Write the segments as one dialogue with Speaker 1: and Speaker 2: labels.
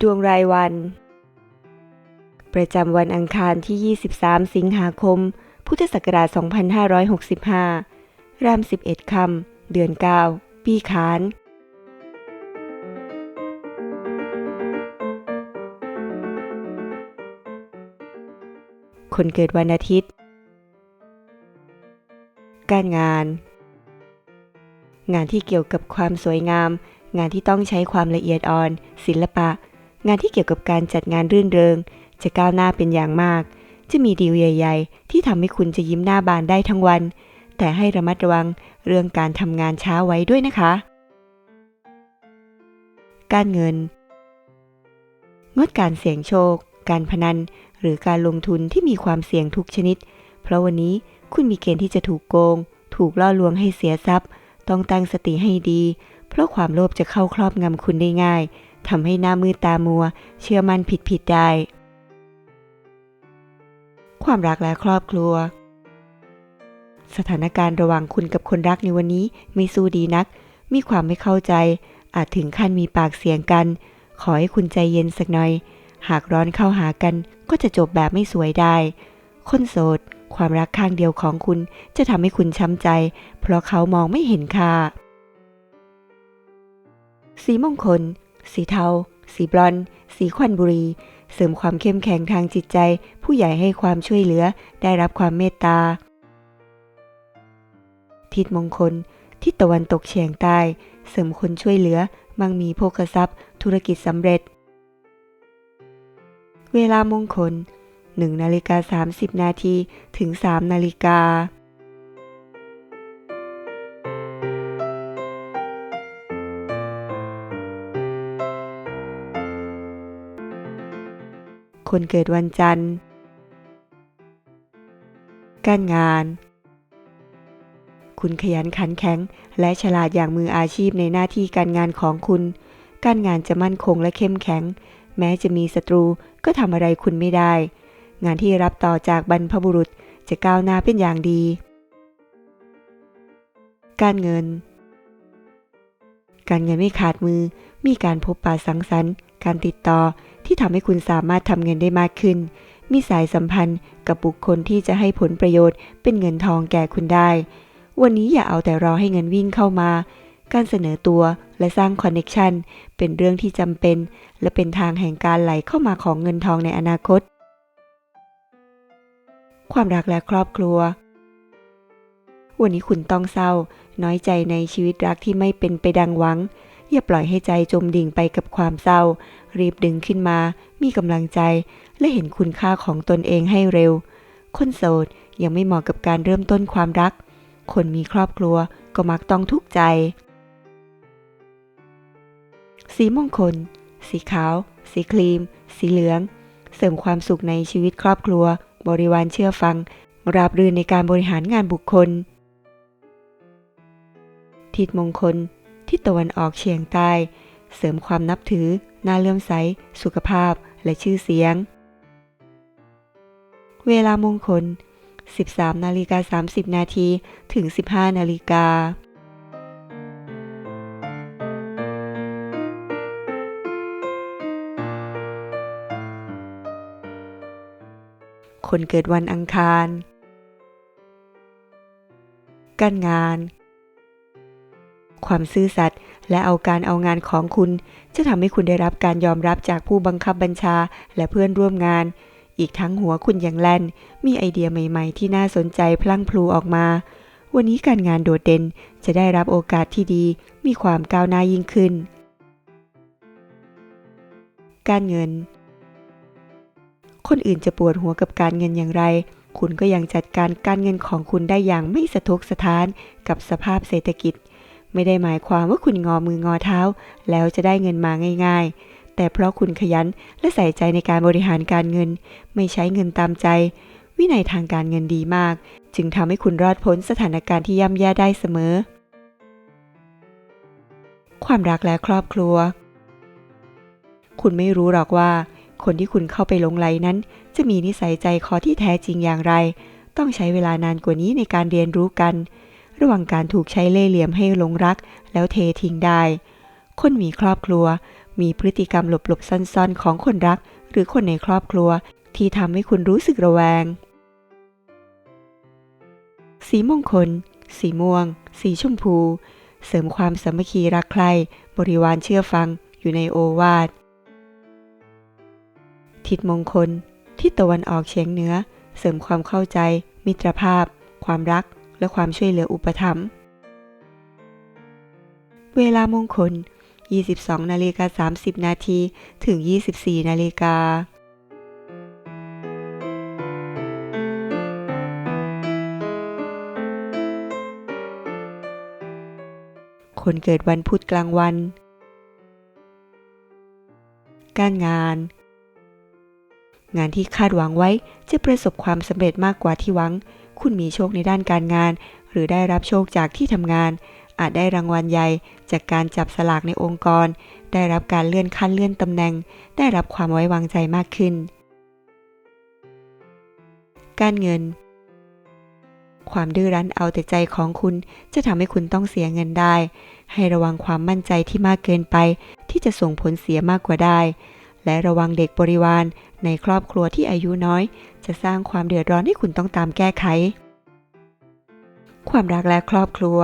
Speaker 1: ดวงรายวัน ประจำวันอังคารที่ 23 สิงหาคม พุทธศักราช 2565 ราม 11 คำ เดือน 9 ปีขานคนเกิดวันอาทิตย์ การงาน งานที่เกี่ยวกับความสวยงาม งานที่ต้องใช้ความละเอียดอ่อน ศิลปะ งานที่เกี่ยวกับการจัดงานรื่นเริง จะก้าวหน้าเป็นอย่างมาก จะมีดีลใหญ่ ๆ ที่ทำให้คุณจะยิ้มหน้าบานได้ทั้งวัน แต่ให้ระมัดระวังเรื่องการทำงานช้าไว้ด้วยนะคะ การเงิน งดการเสี่ยงโชค การพนัน หรือการลงทุนที่มีความเสี่ยงทุกชนิด เพราะวันนี้คุณมีเกณฑ์ที่จะถูกโกง ถูกล่อลวงให้เสียทรัพย์ ต้องตั้งสติให้ดี เพราะความโลภจะเข้าครอบงำคุณได้ง่าย ทำให้หน้ามืดตามัว เชื่อมั่นผิดผิดๆได้ ความรักและครอบครัว สถานการณ์ระหว่างคุณกับคนรักในวันนี้ไม่สู้ดีนัก มีความไม่เข้าใจ อาจถึงขั้นมีปากเสียงกัน ขอให้คุณใจเย็นสักหน่อย หากร้อนเข้าหากันก็จะจบแบบไม่สวยได้ คนโสด ความรักข้างเดียวของคุณจะทำให้คุณช้ำใจ เพราะเขามองไม่เห็นค่าสีมงคล สีเทา สีบรอนสีควันบุรี เสริมความเข้มแข็งทางจิตใจ ผู้ใหญ่ให้ความช่วยเหลือ ได้รับความเมตตา ทิศมงคล ทิศตะวันตกเฉียงใต้ เสริมคนช่วยเหลือ มั่งมีโภคทรัพย์ ธุรกิจสำเร็จ เวลามงคล1นาฬิกา30 นาทีถึง 3 นาฬิกา คนเกิดวันจันทร์ การงาน คุณขยันขันแข็ง และฉลาดอย่างมืออาชีพในหน้าที่การงานของคุณ การงานจะมั่นคงและเข้มแข็ง แม้จะมีศัตรูก็ทำอะไรคุณไม่ได้ งานที่รับต่อจากบรรพบุรุษจะก้าวหน้าเป็นอย่างดี การเงิน การเงินไม่ขาดมือ มีการพบปะสังสรรค์ การติดต่อที่ทำให้คุณสามารถทำเงินได้มากขึ้น มีสายสัมพันธ์กับบุคคลที่จะให้ผลประโยชน์เป็นเงินทองแก่คุณได้ วันนี้อย่าเอาแต่รอให้เงินวิ่งเข้ามา การเสนอตัวและสร้างคอนเน็ชันเป็นเรื่องที่จำเป็น และเป็นทางแห่งการไหลเข้ามาของเงินทองในอนาคต ความรักและครอบครัว วันนี้คุณต้องเศร้า น้อยใจในชีวิตรักที่ไม่เป็นไปดังหวัง อย่าปล่อยให้ใจจมดิ่งไปกับความเศร้า รีบดึงขึ้นมา มีกำลังใจ และเห็นคุณค่าของตนเองให้เร็ว คนโสดยังไม่เหมาะกับการเริ่มต้นความรัก คนมีครอบครัวก็มักต้องทุกข์ใจ สีมงคล สีขาว สีครีม สีเหลือง เสริมความสุขในชีวิตครอบครัว บริวารเชื่อฟัง ราบรื่นในการบริหารงานบุคคลทิศมงคล ทิศตะวันออกเฉียงใต้ เสริมความนับถือ น่าเลื่อมใส สุขภาพ และชื่อเสียง เวลามงคล 13นาฬิกา30 นาทีถึง 15นาฬิกาคนเกิดวันอังคาร การงาน ความซื่อสัตย์และเอาการเอางานของคุณ จะทำให้คุณได้รับการยอมรับจากผู้บังคับบัญชาและเพื่อนร่วมงาน อีกทั้งหัวคุณยังแลนมีไอเดียใหม่ๆ ที่น่าสนใจพลั่งพลูออกมา วันนี้การงานโดดเด่นจะได้รับโอกาสที่ดี มีความก้าวหน้ายิ่งขึ้น การเงิน คนอื่นจะปวดหัวกับการเงินอย่างไรคุณก็ยังจัดการการเงินของคุณได้อย่างไม่สะทกสะท้านกับสภาพเศรษฐกิจ ไม่ได้หมายความว่าคุณงอมืองอเท้า แล้วจะได้เงินมาง่าย ๆ แต่เพราะคุณขยันและใส่ใจในการบริหารการเงิน ไม่ใช้เงินตามใจ วินัยทางการเงินดีมาก จึงทำให้คุณรอดพ้นสถานการณ์ที่ย่ำแย่ได้เสมอ ความรักและครอบครัว คุณไม่รู้หรอกว่า คนที่คุณเข้าไปหลงไหลนั้น จะมีนิสัยใจคอที่แท้จริงอย่างไร ต้องใช้เวลานานกว่านี้ในการเรียนรู้กัน ระหว่างการถูกใช้เล่ห์เหลี่ยมให้หลงรัก แล้วเททิ้งได้ คนมีครอบครัว มีพฤติกรรมหลบๆซ่อนๆ ของคนรัก หรือคนในครอบครัว ที่ทำให้คุณรู้สึกระแวง สีมงคล สีม่วง สีชมพู เสริมความสามัคคีรักใคร่บริวารเชื่อฟังอยู่ในโอวาททิศมงคล ทิศตะวันออกเฉียงเหนือ เสริมความเข้าใจ มิตรภาพ ความรัก และความช่วยเหลืออุปถัมภ์เวลามงคล 22 นาฬิกา 30 นาทีถึง 24 นาฬิกาคนเกิดวันพุธกลางวัน การงาน งานที่คาดหวังไว้จะประสบความสำเร็จมากกว่าที่หวัง คุณมีโชคในด้านการงาน หรือได้รับโชคจากที่ทำงาน อาจได้รางวัลใหญ่ จากการจับสลากในองค์กร ได้รับการเลื่อนขั้นเลื่อนตำแหน่ง ได้รับความไว้วางใจมากขึ้น การเงิน ความดื้อรั้นเอาแต่ใจของคุณจะทำให้คุณต้องเสียเงินได้ ให้ระวังความมั่นใจที่มากเกินไป ที่จะส่งผลเสียมากกว่าได้ และระวังเด็กบริวารในครอบครัวที่อายุน้อย จะสร้างความเดือดร้อนให้คุณต้องตามแก้ไข ความรักและครอบครัว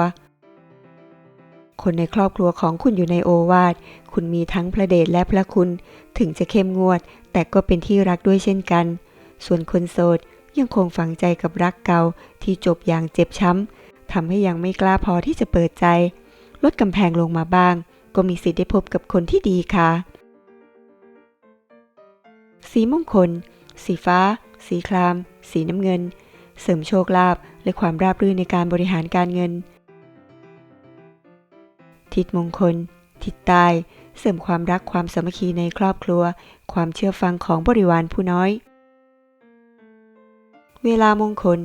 Speaker 1: คนในครอบครัวของคุณอยู่ในโอวาท คุณมีทั้งพระเดชและพระคุณ ถึงจะเข้มงวด แต่ก็เป็นที่รักด้วยเช่นกัน ส่วนคนโสดยังคงฝังใจกับรักเก่าที่จบอย่างเจ็บช้ำทำให้ยังไม่กล้าพอที่จะเปิดใจ ลดกำแพงลงมาบ้าง ก็มีสิทธิ์ได้พบกับคนที่ดีค่ะ สีมงคล สีฟ้า สีคราม สีน้ำเงิน เสริมโชคลาภและความราบรื่นในการบริหารการเงิน ทิศมงคล ทิศใต้เสริมความรักความสามัคคีในครอบครัว ความเชื่อฟังของบริวารผู้น้อย เวลามงคล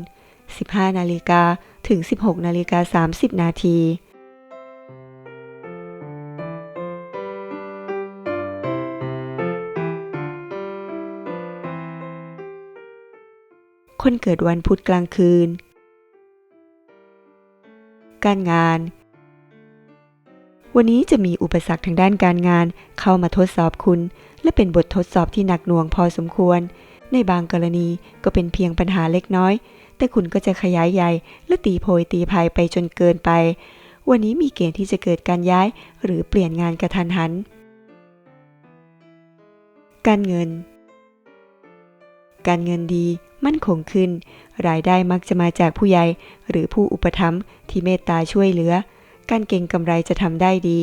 Speaker 1: 15 นาฬิกาถึง 16 นาฬิกา 30 นาที คนเกิดวันพุธกลางคืน การงาน วันนี้จะมีอุปสรรคทางด้านการงาน เข้ามาทดสอบคุณ และเป็นบททดสอบที่หนักหน่วงพอสมควร ในบางกรณีก็เป็นเพียงปัญหาเล็กน้อย แต่คุณก็จะขยายใหญ่และตีโพยตีพายไปจนเกินไป วันนี้มีเกณฑ์ที่จะเกิดการย้าย หรือเปลี่ยนงานกระทันหัน การเงินการเงินดี มั่นคงขึ้น รายได้มักจะมาจากผู้ใหญ่หรือผู้อุปถัมภ์ที่เมตตาช่วยเหลือ การเก่งกำไรจะทำได้ดี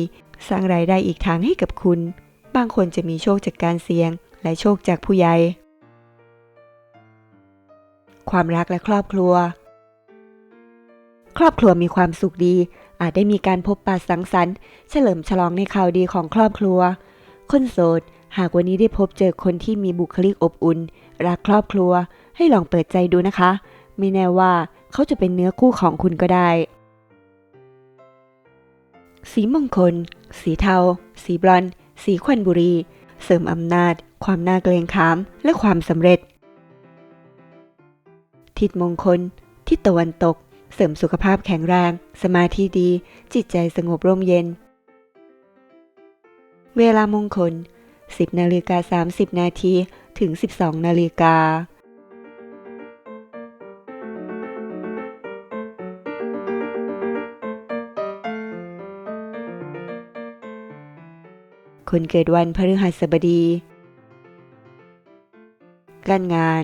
Speaker 1: สร้างรายได้อีกทางให้กับคุณ บางคนจะมีโชคจากการเสี่ยง และโชคจากผู้ใหญ่ ความรักและครอบครัว ครอบครัวมีความสุขดี อาจได้มีการพบปะสังสรรค์ เฉลิมฉลองในข่าวดีของครอบครัว คนโสดหากวันนี้ได้พบเจอคนที่มีบุคลิกอบอุ่น รักครอบครัว ให้ลองเปิดใจดูนะคะ ไม่แน่ว่าเขาจะเป็นเนื้อคู่ของคุณก็ได้ สีมงคล สีเทา สีบรอน สีควันบุรี เสริมอำนาจ ความน่าเกรงขาม และความสำเร็จ ทิศมงคล ทิศตะวันตก เสริมสุขภาพแข็งแรง สมาธิดี จิตใจสงบร่มเย็น เวลามงคล 10นาฬิกา30 นาทีถึง 12นาฬิกา คนเกิดวันพฤหัสบดี การงาน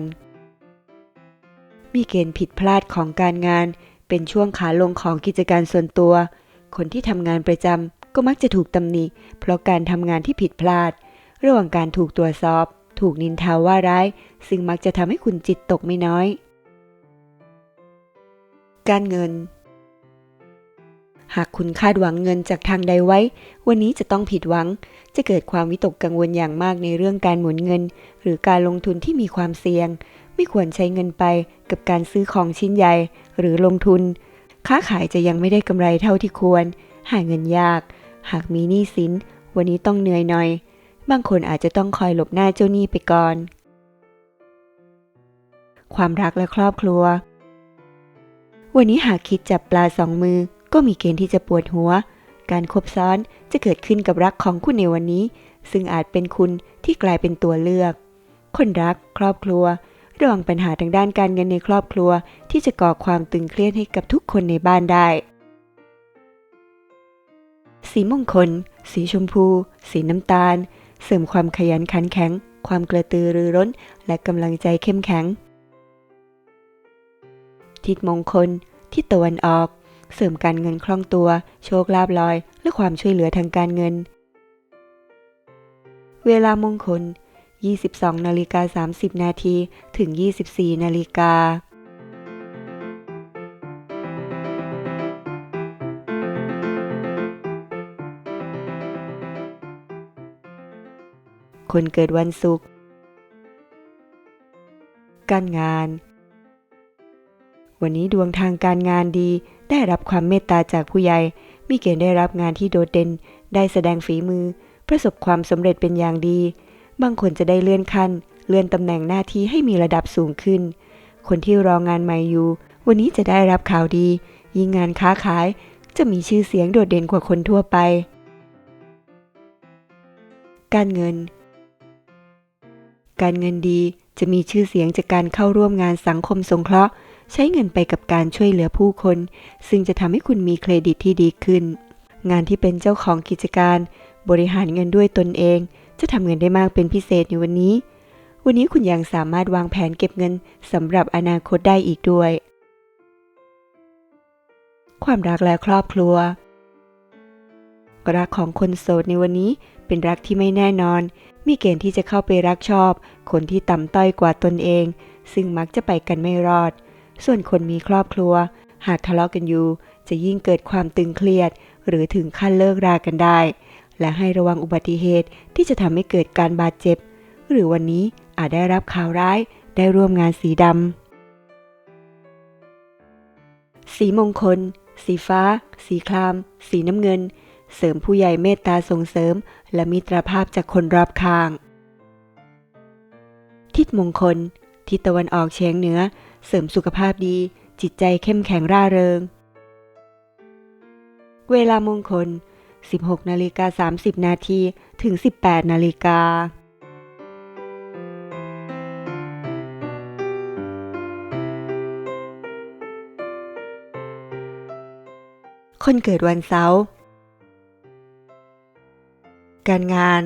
Speaker 1: มีเกณฑ์ผิดพลาดของการงาน เป็นช่วงขาลงของกิจการส่วนตัว คนที่ทำงานประจำก็มักจะถูกตำหนิ เพราะการทำงานที่ผิดพลาด ระหว่างการถูกตรวจสอบ ถูกนินทาว่าร้าย ซึ่งมักจะทำให้คุณจิตตกไม่น้อย การเงิน หากคุณคาดหวังเงินจากทางใดไว้ วันนี้จะต้องผิดหวัง จะเกิดความวิตกกังวลอย่างมากในเรื่องการหมุนเงิน หรือการลงทุนที่มีความเสี่ยง ไม่ควรใช้เงินไปกับการซื้อของชิ้นใหญ่ หรือลงทุน ค้าขายจะยังไม่ได้กำไรเท่าที่ควร หาเงินยาก หากมีหนี้สิน วันนี้ต้องเหนื่อยหน่อย บางคนอาจจะต้องคอยหลบหน้าเจ้าหนี้ไปก่อน ความรักและครอบครัว วันนี้หากคิดจับปลาสองมือ ก็มีเกณฑ์ที่จะปวดหัว การคบซ้อนจะเกิดขึ้นกับรักของคุณในวันนี้ ซึ่งอาจเป็นคุณที่กลายเป็นตัวเลือก คนรัก ครอบครัวระวังปัญหาทางด้านการเงินในครอบครัว ที่จะก่อความตึงเครียดให้กับทุกคนในบ้านได้ สีมงคล สีชมพู สีน้ำตาล เสริมความขยันขันแข็ง ความกระตือรือร้น และกำลังใจเข้มแข็ง ทิศมงคล ทิศตะวันออก เสริมการเงินคล่องตัว โชคลาภลอย และความช่วยเหลือทางการเงิน เวลามงคล 22นาฬิกา30 นาทีถึง 24นาฬิกาคนเกิดวันศุกร์ การงาน วันนี้ดวงทางการงานดี ได้รับความเมตตาจากผู้ใหญ่ มีเกณฑ์ได้รับงานที่โดดเด่น ได้แสดงฝีมือ ประสบความสำเร็จเป็นอย่างดี บางคนจะได้เลื่อนขั้น เลื่อนตำแหน่งหน้าที่ให้มีระดับสูงขึ้น คนที่รองานใหม่อยู่ วันนี้จะได้รับข่าวดี ยิ่งงานค้าขาย จะมีชื่อเสียงโดดเด่นกว่าคนทั่วไป การเงิน การเงินดีจะมีชื่อเสียงจากการเข้าร่วมงานสังคมสงเคราะห์ ใช้เงินไปกับการช่วยเหลือผู้คน ซึ่งจะทำให้คุณมีเครดิตที่ดีขึ้น งานที่เป็นเจ้าของกิจการ บริหารเงินด้วยตนเอง จะทำเงินได้มากเป็นพิเศษในวันนี้ วันนี้คุณยังสามารถวางแผนเก็บเงินสำหรับอนาคตได้อีกด้วย ความรักและครอบครัวรักของคนโสดในวันนี้เป็นรักที่ไม่แน่นอน มีเกณฑ์ที่จะเข้าไปรักชอบ คนที่ต่ำต้อยกว่าตนเอง ซึ่งมักจะไปกันไม่รอด ส่วนคนมีครอบครัว หากทะเลาะกันอยู่ จะยิ่งเกิดความตึงเครียด หรือถึงขั้นเลิกรากันได้ และให้ระวังอุบัติเหตุที่จะทำให้เกิดการบาดเจ็บ หรือวันนี้อาจได้รับข่าวร้ายได้ร่วมงานสีดำ สีมงคล สีฟ้า สีคราม สีน้ำเงิน เสริมผู้ใหญ่เมตตาส่งเสริม และมิตรภาพจากคนรอบข้าง ทิศมงคล ทิศตะวันออกเฉียงเหนือ เสริมสุขภาพดี จิตใจเข้มแข็งร่าเริง เวลามงคล 16นาฬิกา30 นาทีถึง 18นาฬิกาคนเกิดวันเสาร์ การงาน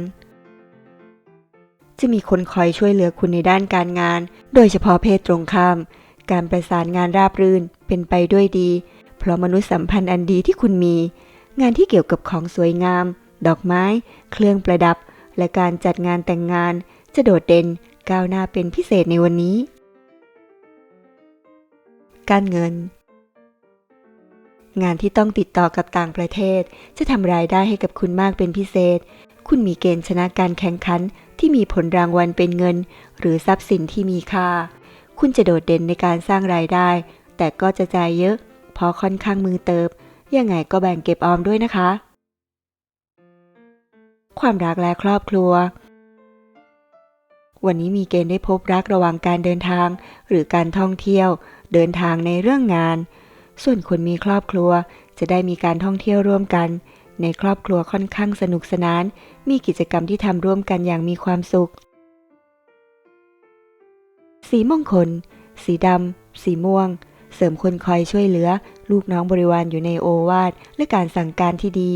Speaker 1: จะมีคนคอยช่วยเหลือคุณในด้านการงาน โดยเฉพาะเพศตรงข้าม การประสานงานราบรื่นเป็นไปด้วยดี เพราะมนุษยสัมพันธ์อันดีที่คุณมี งานที่เกี่ยวกับของสวยงาม ดอกไม้ เครื่องประดับ และการจัดงานแต่งงาน จะโดดเด่นก้าวหน้าเป็นพิเศษในวันนี้ การเงิน งานที่ต้องติดต่อกับต่างประเทศ จะทำรายได้ให้กับคุณมากเป็นพิเศษ คุณมีเกณฑ์ชนะการแข่งขันที่มีผลรางวัลเป็นเงิน หรือทรัพย์สินที่มีค่า คุณจะโดดเด่นในการสร้างรายได้ แต่ก็จะจ่ายเยอะ เพราะค่อนข้างมือเติบ ยังไงก็แบ่งเก็บออมด้วยนะคะ ความรักและครอบครัว วันนี้มีเกณฑ์ได้พบรักระหว่างการเดินทาง หรือการท่องเที่ยว เดินทางในเรื่องงาน ส่วนคนมีครอบครัวจะได้มีการท่องเที่ยวร่วมกัน ในครอบครัวค่อนข้างสนุกสนาน มีกิจกรรมที่ทำร่วมกันอย่างมีความสุข สีมงคล สีดำ สีม่วง เสริมคนคอยช่วยเหลือ ลูกน้องบริวารอยู่ในโอวาทและการสั่งการที่ดี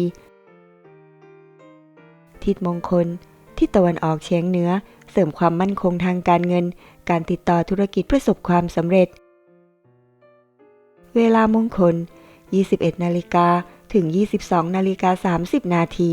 Speaker 1: ทิศมงคล ทิศตะวันออกเฉียงเหนือ เสริมความมั่นคงทางการเงิน การติดต่อธุรกิจประสบความสำเร็จ เวลามงคล 21 นาฬิกาถึง 22 นาฬิกา 30 นาที